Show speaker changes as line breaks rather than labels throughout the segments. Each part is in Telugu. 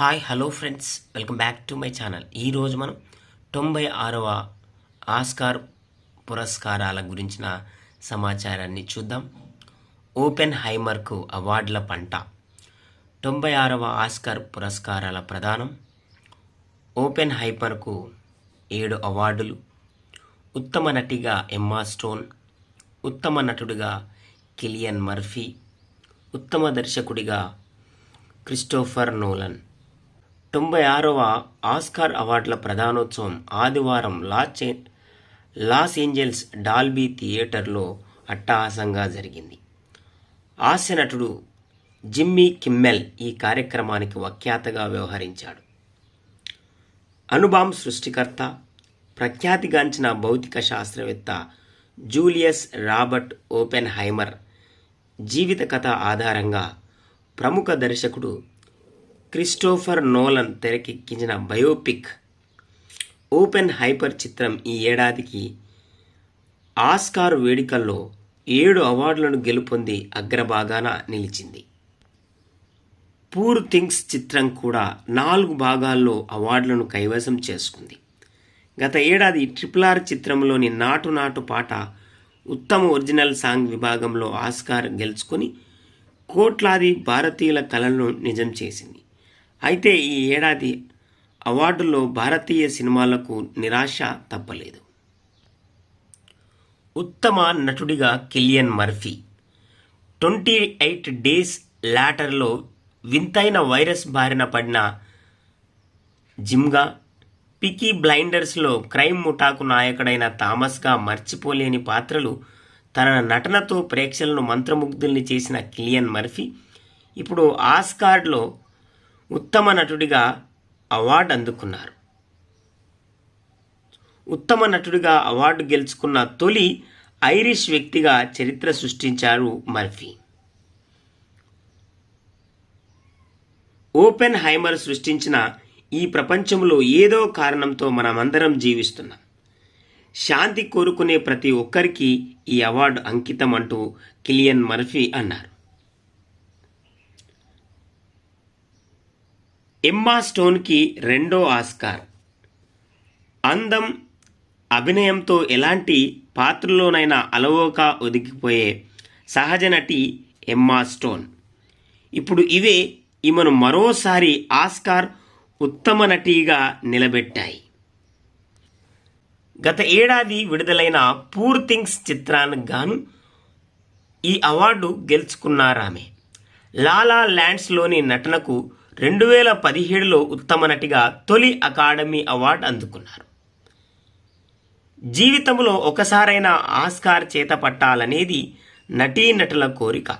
Hi hello friends. Welcome back to my channel. ఈరోజు మనం తొంభై ఆరవ ఆస్కార్ పురస్కారాల గురించిన సమాచారాన్ని చూద్దాం. ఓపెన్ హైమర్కు అవార్డుల పంట. తొంభై ఆరవ ఆస్కార్ పురస్కారాల ప్రదానం. ఓపెన్ హైమర్కు ఏడు అవార్డులు. ఉత్తమ నటిగా ఎమ్మా స్టోన్. ఉత్తమ నటుడిగా కిలియన్ మర్ఫీ. ఉత్తమ దర్శకుడిగా క్రిస్టోఫర్ నోలన్. తొంభై ఆరవ ఆస్కార్ అవార్డుల ప్రధానోత్సవం ఆదివారం లాస్ లాస్ ఏంజల్స్ డాల్బీ థియేటర్లో అట్టహాసంగా జరిగింది. హాస్య నటుడు జిమ్మీ కిమ్మెల్ ఈ కార్యక్రమానికి వఖ్యాతగా వ్యవహరించాడు. అనుబామ్ సృష్టికర్త ప్రఖ్యాతిగాంచిన భౌతిక శాస్త్రవేత్త జూలియస్ రాబర్ట్ ఓపెన్ హైమర్ జీవిత కథ ఆధారంగా ప్రముఖ దర్శకుడు క్రిస్టోఫర్ నోలన్ తెరకెక్కించిన బయోపిక్ ఓపెన్ హైపర్ చిత్రం ఈ ఏడాదికి ఆస్కార్ వేడుకల్లో ఏడు అవార్డులను గెలుపొంది అగ్రభాగాన నిలిచింది. పూర్ థింగ్స్ చిత్రం కూడా నాలుగు భాగాల్లో అవార్డులను కైవసం చేసుకుంది. గత ఏడాది ట్రిపుల్ ఆర్ చిత్రంలోని నాటు నాటు పాట ఉత్తమ ఒరిజినల్ సాంగ్ విభాగంలో ఆస్కార్ గెలుచుకొని కోట్లాది భారతీయుల కళలను నిజం చేసింది. అయితే ఈ ఏడాది అవార్డుల్లో భారతీయ సినిమాలకు నిరాశ తప్పలేదు. ఉత్తమ నటుడిగా Cillian Murphy twenty eight days లాటర్లో వింతైన వైరస్ బారిన పడిన జిమ్గా పికీ బ్లైండర్స్లో క్రైమ్ ముఠాకు నాయకుడైన థామస్గా మర్చిపోలేని పాత్రలు తన నటనతో ప్రేక్షలను మంత్రముగ్ధుల్ని చేసిన కిలియన్ మర్ఫీ ఇప్పుడు ఆస్కార్డ్లో ఉత్తమ నటుడిగా అవార్డు అందుకున్నారు. ఉత్తమ నటుడిగా అవార్డు గెలుచుకున్న తొలి ఐరిష్ వ్యక్తిగా చరిత్ర సృష్టించారు మర్ఫీ. ఓపెన్ హైమర్ సృష్టించిన ఈ ప్రపంచంలో ఏదో కారణంతో మనమందరం జీవిస్తున్నాం. శాంతి కోరుకునే ప్రతి ఒక్కరికి ఈ అవార్డు అంకితం అంటూ కిలియన్ మర్ఫీ అన్నారు. ఎమ్మా స్టోన్కి రెండో ఆస్కార్ అందం అభినయంతో ఎలాంటి పాత్రలోనైనా అలవోక ఒదిగిపోయే సహజ నటి ఎమ్మా స్టోన్ ఇప్పుడు ఇవే ఈమెను మరోసారి ఆస్కార్ ఉత్తమ నటిగా నిలబెట్టాయి. గత ఏడాది విడుదలైన పూర్ థింగ్స్ చిత్రానికి గాను ఈ అవార్డు గెలుచుకున్నారామె. లాలా ల్యాండ్స్లోని నటనకు రెండు వేల పదిహేడులో ఉత్తమ నటిగా తొలి అకాడమీ అవార్డు అందుకున్నారు. జీవితంలో ఒకసారైనా ఆస్కార్ చేత పట్టాలనేది నటీనటుల కోరిక.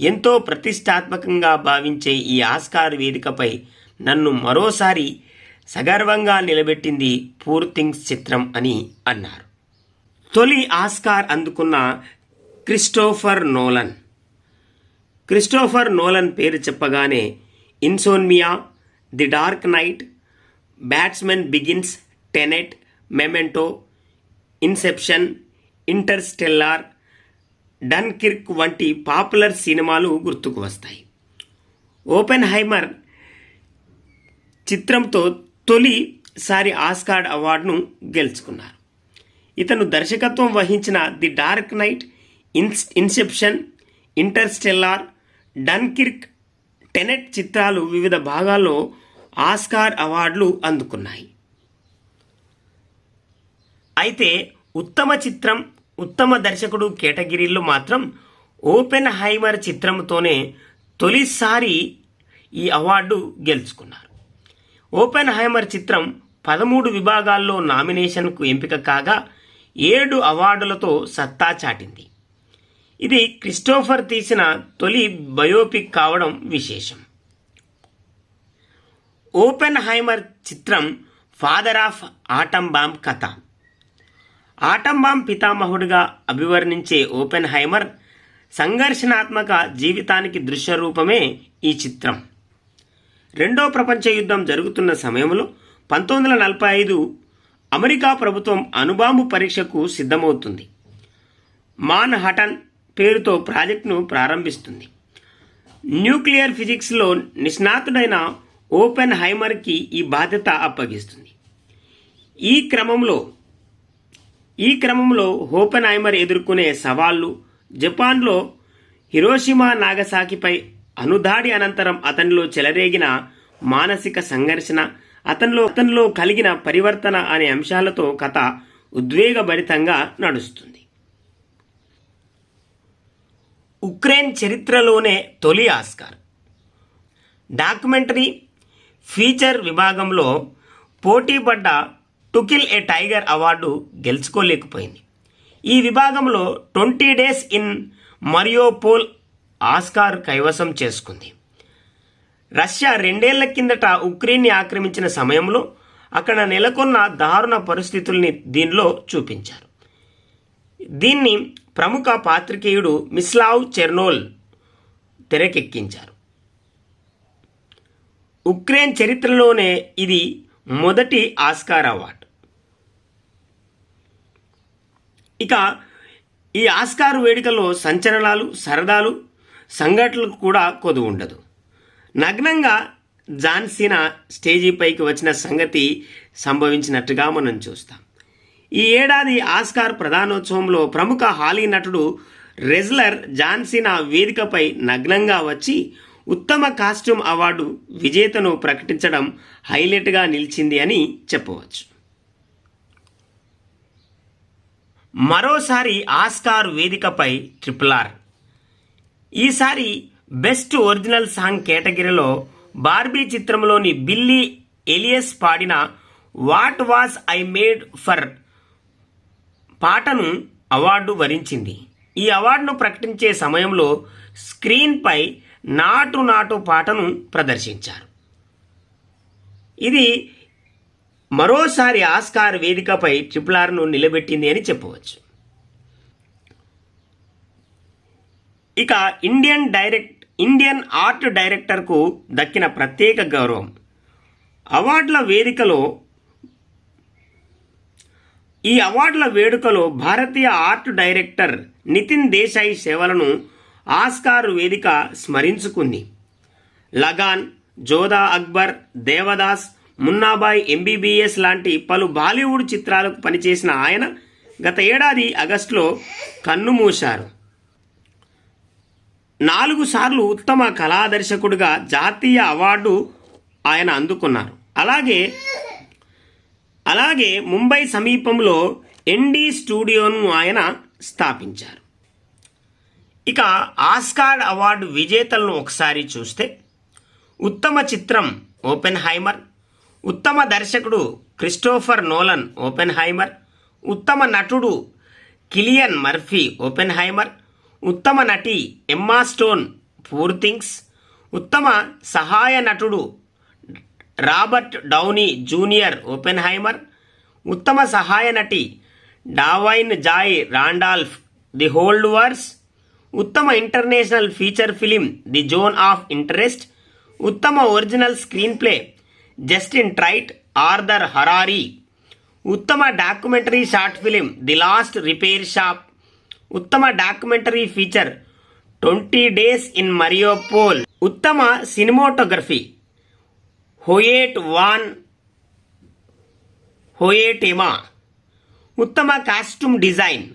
ఎంతో ప్రతిష్టాత్మకంగా భావించే ఈ ఆస్కార్ వేదికపై నన్ను మరోసారి సగర్వంగా నిలబెట్టింది పూర్ థింగ్స్ చిత్రం అని అన్నారు. తొలి ఆస్కార్ అందుకున్న క్రిస్టోఫర్ నోలన్. క్రిస్టోఫర్ నోలన్ పేరు చెప్పగానే Insomnia The Dark Knight Batsmen Begins Tenet Memento Inception Interstellar Dunkirk వంటి పాపులర్ సినిమాలు గుర్తుకు వస్తాయి. ఓపెన్ హైమర్ చిత్రంతో తొలిసారి ఆస్కార్డ్ అవార్డును గెలుచుకున్నారు. ఇతను దర్శకత్వం వహించిన ది డార్క్ నైట్ ఇన్స్ ఇన్సెప్షన్ ఇంటర్స్టెల్లార్ డన్కిర్క్ టెనెట్ చిత్రాలు వివిధ భాగాల్లో ఆస్కార్ అవార్డులు అందుకున్నాయి. అయితే ఉత్తమ చిత్రం ఉత్తమ దర్శకుడు కేటగిరీల్లో మాత్రం ఓపెన్ హైమర్ చిత్రంతోనే తొలిసారి ఈ అవార్డు గెలుచుకున్నారు. ఓపెన్ హైమర్ చిత్రం పదమూడు విభాగాల్లో నామినేషన్కు ఎంపిక కాగా ఏడు అవార్డులతో సత్తా చాటింది. ఇది క్రిస్టోఫర్ తీసిన తొలి బయోపిక్ కావడం విశేషం. ఓపెన్ హైమర్ చిత్రం ఫాదర్ ఆఫ్ ఆటం బాంబ్ కథ. ఆటం బాంబ్ పితామహుడిగా అభివర్ణించే ఓపెన్ హైమర్ సంఘర్షణాత్మక జీవితానికి దృశ్య రూపమే ఈ చిత్రం. రెండో ప్రపంచ యుద్ధం జరుగుతున్న సమయంలో పంతొమ్మిది వందల నలభై ఐదు అమెరికా ప్రభుత్వం అణుబాంబు పరీక్షకు సిద్ధమవుతుంది. మాన్ హటన్ పేరుతో ప్రాజెక్టును ప్రారంభిస్తుంది. న్యూక్లియర్ ఫిజిక్స్లో నిష్ణాతుడైన ఓపెన్ హైమర్కి ఈ బాధ్యత అప్పగిస్తుంది. ఈ క్రమంలో ఈ క్రమంలో ఓపెన్ హైమర్ ఎదుర్కొనే సవాళ్ళు జపాన్లో హిరోషిమా నాగసాకిపై అనుదాడి అనంతరం అతనిలో చెలరేగిన మానసిక సంఘర్షణ అతనిలో అతనిలో కలిగిన పరివర్తన అనే అంశాలతో కథ ఉద్వేగభరితంగా నడుస్తుంది. ఉక్రెయిన్ చరిత్రలోనే తొలి ఆస్కార్. డాక్యుమెంటరీ ఫీచర్ విభాగంలో పోటీపడ్డ టుకిల్ ఏ టైగర్ అవార్డు గెలుచుకోలేకపోయింది. ఈ విభాగంలో twenty days in Mariupol Oscar కైవసం చేసుకుంది. రష్యా రెండేళ్ళ కిందట ఉక్రెయిన్ని ఆక్రమించిన సమయంలో అక్కడ నెలకొన్న దారుణ పరిస్థితుల్ని దీనిలో చూపించారు. దీన్ని ప్రముఖ పాత్రికేయుడు మిస్లావ్ చెర్నోల్ తెరకెక్కించారు. ఉక్రెయిన్ చరిత్రలోనే ఇది మొదటి ఆస్కార్ అవార్డు. ఇక ఈ ఆస్కార్ వేడుకలో సంచలనాలు సరదాలు సంఘటనలకు కూడా కొదు ఉండదు. నగ్నంగా జాన్సీనా స్టేజీపైకి వచ్చిన సంగతి సంభవించినట్టుగా మనం చూస్తాం. ఈ ఏడాది ఆస్కార్ ప్రధానోత్సవంలో ప్రముఖ హాలీ నటుడు రెజ్లర్ జాన్సీనా వేదికపై నగ్నంగా వచ్చి ఉత్తమ కాస్ట్యూమ్ అవార్డు విజేతను ప్రకటించడం హైలైట్గా నిలిచింది అని చెప్పవచ్చు. మరోసారి ఆస్కార్ వేదికపై ట్రిపుల్ ఆర్. ఈసారి బెస్ట్ ఒరిజినల్ సాంగ్ కేటగిరీలో బార్బీ చిత్రంలోని బిల్లీ ఎలియస్ పాడిన what was I made for పాటను అవార్డు వరించింది. ఈ అవార్డును ప్రకటించే సమయంలో స్క్రీన్పై నాటు నాటు పాటను ప్రదర్శించారు. ఇది మరోసారి ఆస్కార్ వేదికపై ట్రిపుల్ ఆర్ను నిలబెట్టింది అని చెప్పవచ్చు. ఇక ఇండియన్ డైరెక్ట్ ఇండియన్ ఆర్ట్ డైరెక్టర్కు దక్కిన ప్రత్యేక గౌరవం. అవార్డుల వేదికలో ఈ అవార్డుల వేడుకలో భారతీయ ఆర్ట్ డైరెక్టర్ నితిన్ దేశాయ్ సేవలను ఆస్కార్ వేదిక స్మరించుకుంది. లగాన్ జోదా అక్బర్ దేవదాస్ మున్నాబాయ్ ఎంబీబీఎస్ లాంటి పలు బాలీవుడ్ చిత్రాలకు పనిచేసిన ఆయన గత ఏడాది ఆగస్టులో కన్నుమూశారు నాలుగు సార్లు ఉత్తమ కళాదర్శకుడిగా జాతీయ అవార్డు ఆయన అందుకున్నారు. అలాగే అలాగే ముంబై సమీపంలో ఎన్డీ స్టూడియోను ఆయన స్థాపించారు. ఇక ఆస్కార్ అవార్డు విజేతలను ఒకసారి చూస్తే ఉత్తమ చిత్రం ఓపెన్ హైమర్ ఉత్తమ దర్శకుడు క్రిస్టోఫర్ నోలన్ ఓపెన్ హైమర్ ఉత్తమ నటుడు కిలియన్ మర్ఫీ ఓపెన్ హైమర్ ఉత్తమ నటి ఎమ్మా స్టోన్ పూర్ థింగ్స్ ఉత్తమ సహాయ నటుడు రాబర్ట్ డౌనీ జూనియర్ ఓపెన్హైమర్ ఉత్తమ సహాయ నటి Da'Vine Joy Randolph the Holdovers ఉత్తమ international feature film the Zone of Interest ఉత్తమ original screenplay Justine Triet Arthur Harari ఉత్తమ documentary short film the last repair shop ఉత్తమ documentary feature twenty days in Mariupol ఉత్తమ సినిమాటోగ్రఫీ. Hoyte van Hoytema. ఉత్తమ కాస్ట్యూమ్ డిజైన్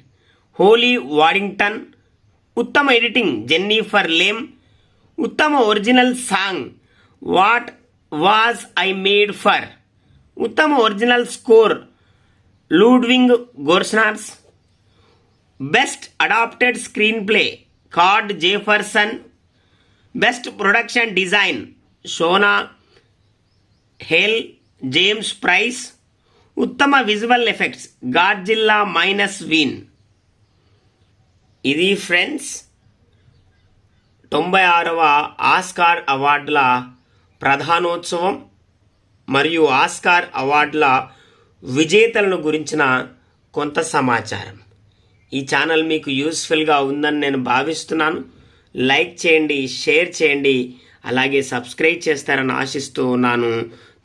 హోలీ వాడింగ్టన్. ఉత్తమ ఎడిటింగ్ జెన్నీఫర్ లేమ్. ఉత్తమ original song what was I made for. ఉత్తమ original score Ludwig Goransson. Best adapted screenplay Cord Jefferson. Best production design Shona Heath James Price ఉత్తమ visual effects Godzilla minus one. ఇది ఫ్రెండ్స్ తొంభై ఆరవ ఆస్కార్ అవార్డుల ప్రధానోత్సవం మరియు ఆస్కార్ అవార్డుల విజేతలను గురించిన కొంత సమాచారం. ఈ ఛానల్ మీకు యూస్ఫుల్గా ఉందని నేను భావిస్తున్నాను. లైక్ చేయండి షేర్ చేయండి అలాగే సబ్స్క్రైబ్ చేస్తారని ఆశిస్తూ ఉన్నాను.